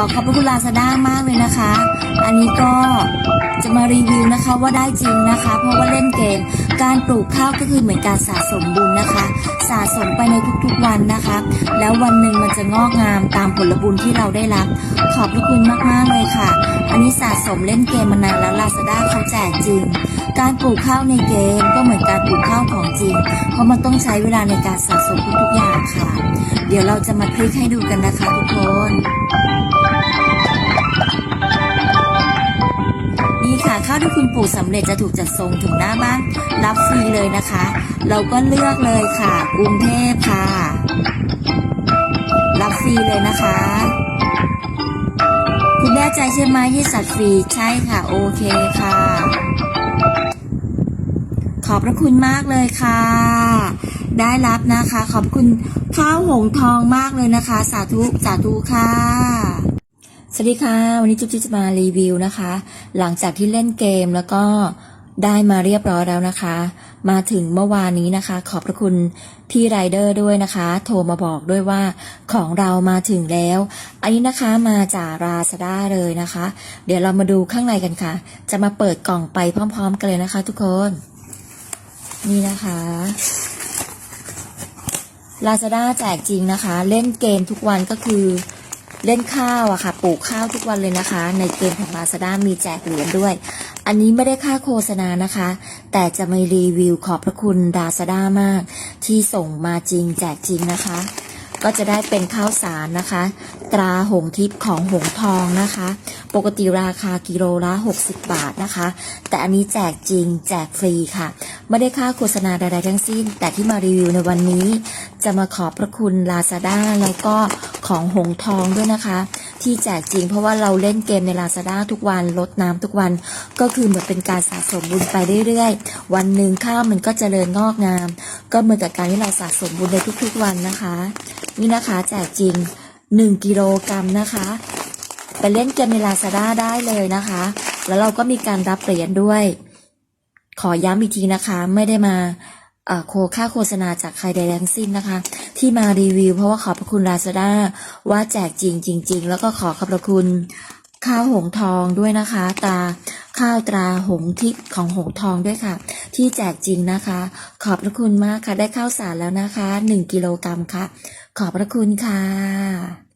ขอขอบพระคุณลาซาด้ามากเลยนะคะ อันนี้ก็จะมารีวิวนะคะว่าได้จริงนะคะ เพราะว่าเล่นเกม การปลูกข้าวก็คือเหมือนการสะสมบุญนะคะ สะสมไปในทุกๆวันนะคะ แล้ววันหนึ่งมันจะงอกงามตามผลบุญที่เราได้รับ ขอบพระคุณมากๆเลยค่ะ อันนี้สะสมเล่นเกมมานานแล้วลาซาด้าเขาแจกจริง การปลูกข้าวในเกมก็เหมือนการปลูกข้าวของจริง เพราะมันต้องใช้เวลาในการสะสมทุกๆอย่างค่ะ เดี๋ยวเราจะมาคลิกให้ดูกันนะคะทุกคนาวที่คุณปลูกสำเร็จจะถูกจัดส่งถึงหน้าบ้านรับฟรีเลยนะคะ เราก็เลือกเลยค่ะกรุงเทพค่ะ รับฟรีเลยนะคะ คุณแน่ใจใช่ไหมที่สัตว์ฟรีใช่ค่ะโอเคค่ะ ขอบพระคุณมากเลยค่ะ ได้รับนะคะ ขอบคุณข้าวหงทองมากเลยนะคะ สาธุสาธุค่ะ สวัสดีค่ะ วันนี้จุ๊บจิ๊บจะมารีวิวนะคะ หลังจากที่เล่นเกมแล้วก็ได้มาเรียบร้อยแล้วนะคะ มาถึงเมื่อวานนี้นะคะ ขอบพระคุณพี่ไรเดอร์ด้วยนะคะ โทรมาบอกด้วยว่าของเรามาถึงแล้ว อันนี้นะคะมาจากราซาด้าเลยนะคะ เดี๋ยวเรามาดูข้างในกันค่ะ จะมาเปิดกล่องไปพร้อม ๆ กันเลยนะคะ ทุกคน นี่นะคะ Lazada แจกจริงนะคะ เล่นเกมทุกวันก็คือ เล่นข้าวอะค่ะ ปลูกข้าวทุกวันเลยนะคะ ในเกมของ Lazada มีแจกเหรียญด้วย อันนี้ไม่ได้ค่าโฆษณานะคะ แต่จะมารีวิวขอบพระคุณ Lazada มาก ที่ส่งมาจริงแจกจริงนะคะ ก็จะได้เป็นข้าวสารนะคะ ตราหงทิพย์ของหงทองนะคะ ปกติราคากิโลละ 60 บาทนะคะ แต่อันนี้แจกจริง แจกฟรีค่ะ ไม่ได้ค่าโฆษณาใดๆทั้งสิ้น แต่ที่มารีวิวในวันนี้ จะมาขอบพระคุณ Lazada แล้วก็ ของหงทองด้วยนะคะ ที่แจกจริงเพราะว่าเราเล่นเกมใน Lazada ทุกวันลดน้ำทุกวัน ก็คือเหมือนเป็นการสะสมบุญไปเรื่อยๆ วันหนึ่งข้าวมันก็เจริญงอกงาม ก็เหมือนกับการที่เราสะสมบุญในทุกๆวันนะคะ นี่นะคะแจกจริง 1 กิโลกรัมนะคะไปเล่นเกมใน Lazada ได้เลยนะคะ แล้วเราก็มีการรับเหรียญด้วย ขอย้ำอีกทีนะคะไม่ได้มา โคค่าโฆษณาจากใครใดทั้งสิ้นนะคะ ที่มารีวิว เพราะว่าขอบพระคุณ Lazada ว่าแจกจริงจริง ๆ แล้วก็ขอขอบพระคุณข้าวหงทองด้วยนะคะ ตาข้าวตราหงทิพย์ของหงทองด้วยค่ะ ที่แจกจริงนะคะ ขอบพระคุณมากค่ะ ได้ข้าวสารแล้วนะคะ 1 กิโลกรัมค่ะ ขอบพระคุณค่ะ